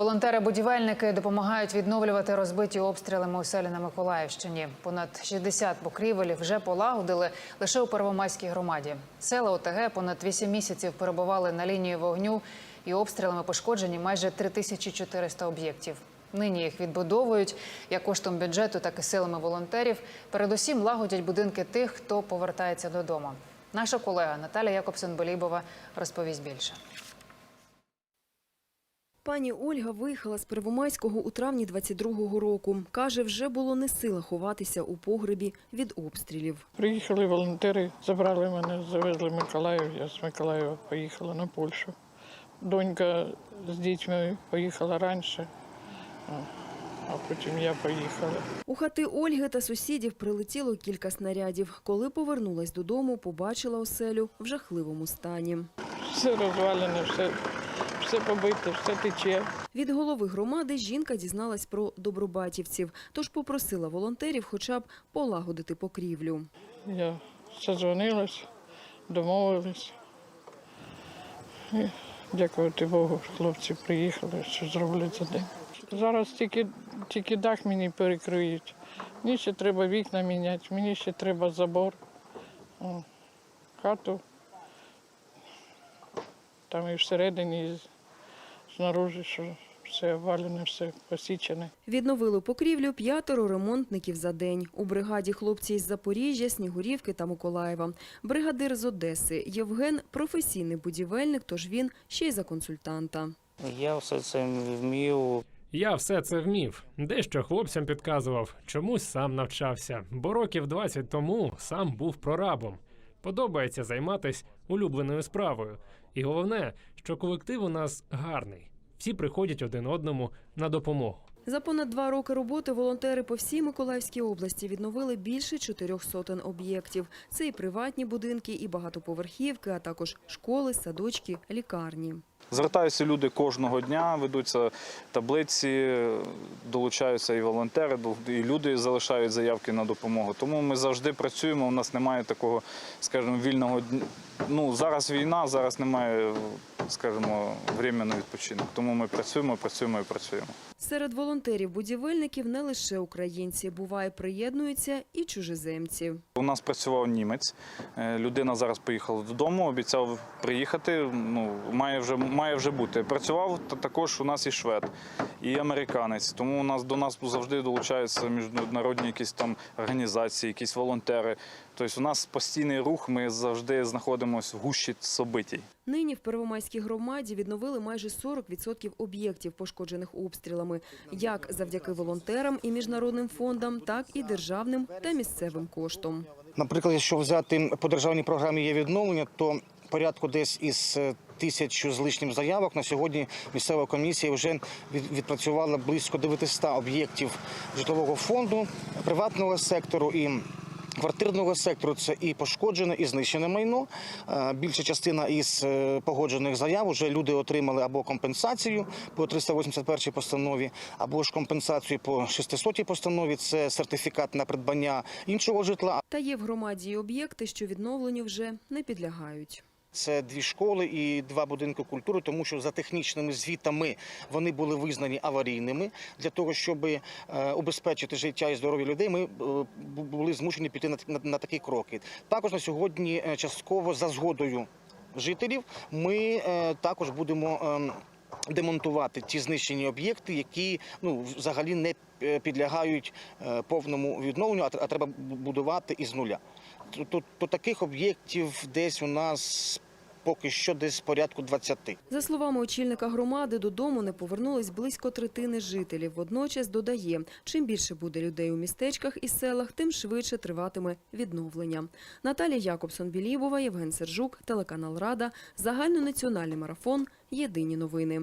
Волонтери-будівельники допомагають відновлювати розбиті обстрілами оселі на Миколаївщині. Понад 60 покрівель вже полагодили лише у Первомайській громаді. Села ОТГ понад 8 місяців перебували на лінії вогню і обстрілами пошкоджені майже 3400 об'єктів. Нині їх відбудовують як коштом бюджету, так і силами волонтерів. Передусім лагодять будинки тих, хто повертається додому. Наша колега Наталя Якобсон-Болібова розповість більше. Пані Ольга виїхала з Первомайського у травні 22-го року. Каже, вже було не сила ховатися у погребі від обстрілів. Приїхали волонтери, забрали мене, завезли в Миколаїв. Я з Миколаєва поїхала на Польщу. Донька з дітьми поїхала раніше, а- а потім я поїхала. У хати Ольги та сусідів прилетіло кілька снарядів. Коли повернулась додому, побачила оселю в жахливому стані. Все розвалене, все, все побите, все тече. Від голови громади жінка дізналась про добробатівців, тож попросила волонтерів хоча б полагодити покрівлю. Я созвонилась, домовились. І, дякувати Богу, хлопці приїхали, що зроблять за день. Зараз тільки, тільки дах мені перекриють. Мені ще треба вікна міняти, мені ще треба забор, хату. Там і всередині, і знаружи, що все обвалене, все посічене. Відновили покрівлю п'ятеро ремонтників за день. У бригаді хлопці із Запоріжжя, Снігурівки та Миколаєва. Бригадир з Одеси Євген – професійний будівельник, тож він ще й за консультанта. Я все це вмію. Я все це вмів. Дещо хлопцям підказував, чомусь сам навчався, бо років 20 тому сам був прорабом. Подобається займатися улюбленою справою. І головне, що колектив у нас гарний. Всі приходять один одному на допомогу. За понад два роки роботи волонтери по всій Миколаївській області відновили більше чотирьох сотень об'єктів. Це і приватні будинки, і багатоповерхівки, а також школи, садочки, лікарні. Звертаються люди кожного дня, ведуться таблиці, долучаються і волонтери, і люди залишають заявки на допомогу. Тому ми завжди працюємо. У нас немає такого, скажімо, вільного дня. Ну зараз війна, зараз немає, скажімо, временний відпочинок. Тому ми працюємо, працюємо і працюємо. Серед волонтерів-будівельників не лише українці, буває, приєднуються і чужеземці. У нас працював німець. Е, Людина зараз поїхала додому, обіцяв приїхати. Ну має вже має вже бути. Працював та також у нас і швед, і американець. Тому у нас до нас завжди долучаються міжнародні якісь там організації, якісь волонтери. Тобто у нас постійний рух. Ми завжди знаходимося в гущі собитій. Нині в Первомайській громаді відновили майже 40% об'єктів, пошкоджених обстрілами, як завдяки волонтерам і міжнародним фондам, так і державним та місцевим коштом. Наприклад, якщо взяти по державній програмі є відновлення, то порядку десь із е, тисячу з лишнім заявок на сьогодні місцева комісія вже від- відпрацювала близько 900 об'єктів житлового фонду, приватного сектору і. Квартирного сектору це і пошкоджене, і знищене майно. Е, Більша частина із е, погоджених заяв вже люди отримали або компенсацію по 381 постанові, або ж компенсацію по 600 постанові. Це сертифікат на придбання іншого житла, Та є в громаді об'єкти, що відновленню вже не підлягають. Це дві школи і два будинки культури, тому що за технічними звітами вони були визнані аварійними. Для того, щоб е, убезпечити життя і здоров'я людей, ми е, були змушені піти на, такі кроки. Також на сьогодні е, частково за згодою жителів ми також будемо. ем, Демонтувати ті знищені об'єкти, які ну взагалі не е, підлягають е, повному відновленню, а тр- треба будувати із нуля. То, то, таких об'єктів десь у нас поки що десь порядку 20. За словами очільника громади, додому не повернулись близько третини жителів. Водночас додає, чим більше буде людей у містечках і селах, тим швидше триватиме відновлення. Наталія Якобсон-Білібова, Євген Сержук, телеканал Рада, загальнонаціональний марафон. Єдині новини.